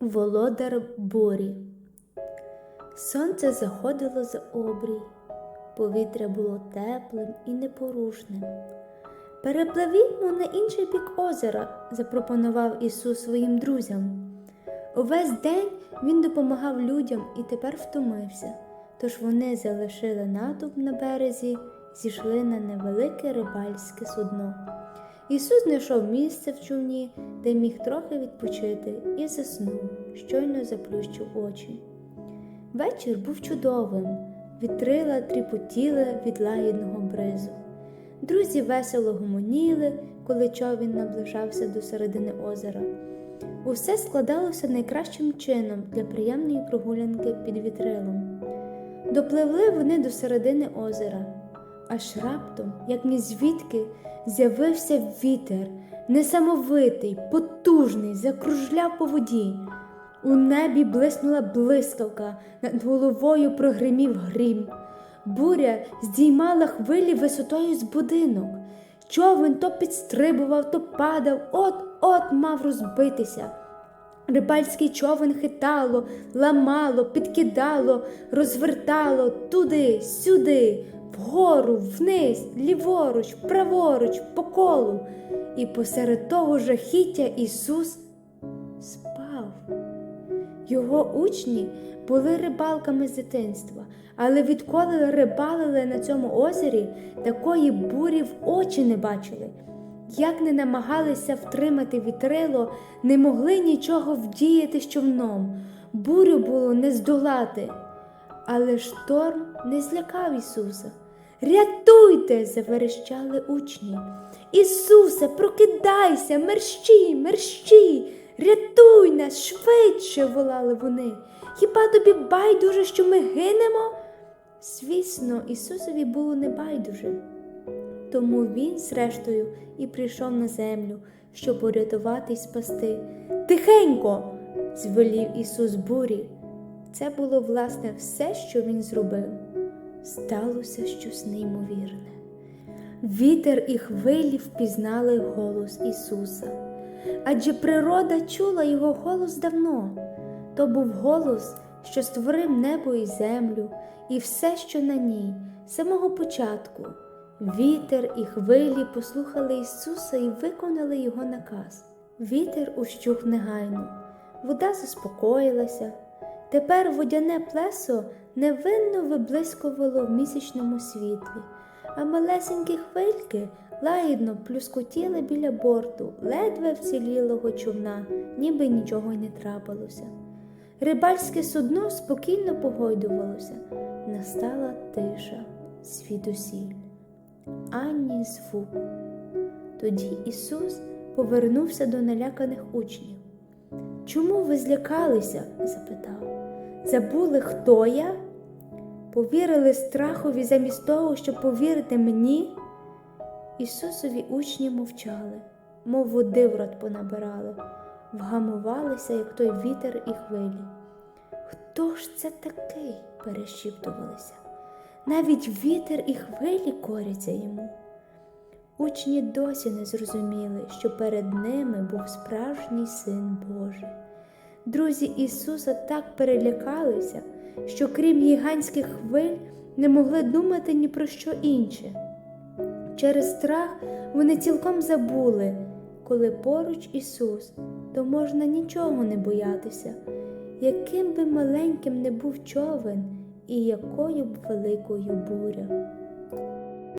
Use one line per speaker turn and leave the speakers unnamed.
Володар бурі. Сонце заходило за обрій, повітря було теплим і непорушним. Перепливімо на інший бік озера, запропонував Ісус своїм друзям. Увесь день він допомагав людям і тепер втомився, тож вони залишили натовп на березі, зійшли на невелике рибальське судно. Ісус знайшов місце в човні, де міг трохи відпочити, і заснув, щойно заплющив очі. Вечір був чудовим, вітрила тріпотіли від лагідного бризу. Друзі весело гомоніли, коли човін наближався до середини озера. Усе складалося найкращим чином для приємної прогулянки під вітрилом. Допливли вони до середини озера, аж раптом, як ні звідки, з'явився вітер, несамовитий, потужний, закружляв по воді. У небі блиснула блискавка, над головою прогримів грім. Буря здіймала хвилі висотою з будинок. Човен то підстрибував, то падав, от-от мав розбитися. Рибальський човен хитало, ламало, підкидало, розвертало туди, сюди, вгору, вниз, ліворуч, праворуч, по колу. І посеред того жахіття Ісус спав. Його учні були рибалками з дитинства, але відколи рибалили на цьому озері, такої бурі в очі не бачили. Як не намагалися втримати вітрило, не могли нічого вдіяти з човном. Бурю було не здолати. Але шторм не злякав Ісуса. Рятуйте! заверещали учні. Ісусе, прокидайся, мерщій, мерщій, рятуй нас швидше, волали вони. Хіба тобі байдуже, що ми гинемо? Звісно, Ісусові було не байдуже. Тому він, зрештою, і прийшов на землю, щоб порятувати й спасти. Тихенько, звелів Ісус бурі. Це було, власне, все, що він зробив. Сталося щось неймовірне. Вітер і хвилі впізнали голос Ісуса, адже природа чула його голос давно. То був голос, що створив небо і землю, і все, що на ній, з самого початку. Вітер і хвилі послухали Ісуса і виконали Його наказ. Вітер ущух негайно, вода заспокоїлася. Тепер водяне плесо невинно виблискувало в місячному світлі, а малесенькі хвильки лагідно плюскотіли біля борту, ледве вцілілого човна, ніби нічого й не трапилося. Рибальське судно спокійно погойдувалося, настала тиша, свідусіль, ані звуку. Тоді Ісус повернувся до наляканих учнів. Чому ви злякалися? запитав. Забули, хто я? Повірили страхові замість того, щоб повірити мені? Ісусові учні мовчали, мов води в рот понабирали, вгамувалися, як той вітер і хвилі. Хто ж це такий? перешіптувалися. Навіть вітер і хвилі коряться йому. Учні досі не зрозуміли, що перед ними був справжній син Божий. Друзі Ісуса так перелякалися, що крім гігантських хвиль не могли думати ні про що інше. Через страх вони цілком забули, коли поруч Ісус, то можна нічого не боятися, яким би маленьким не був човен і якою б великою буря.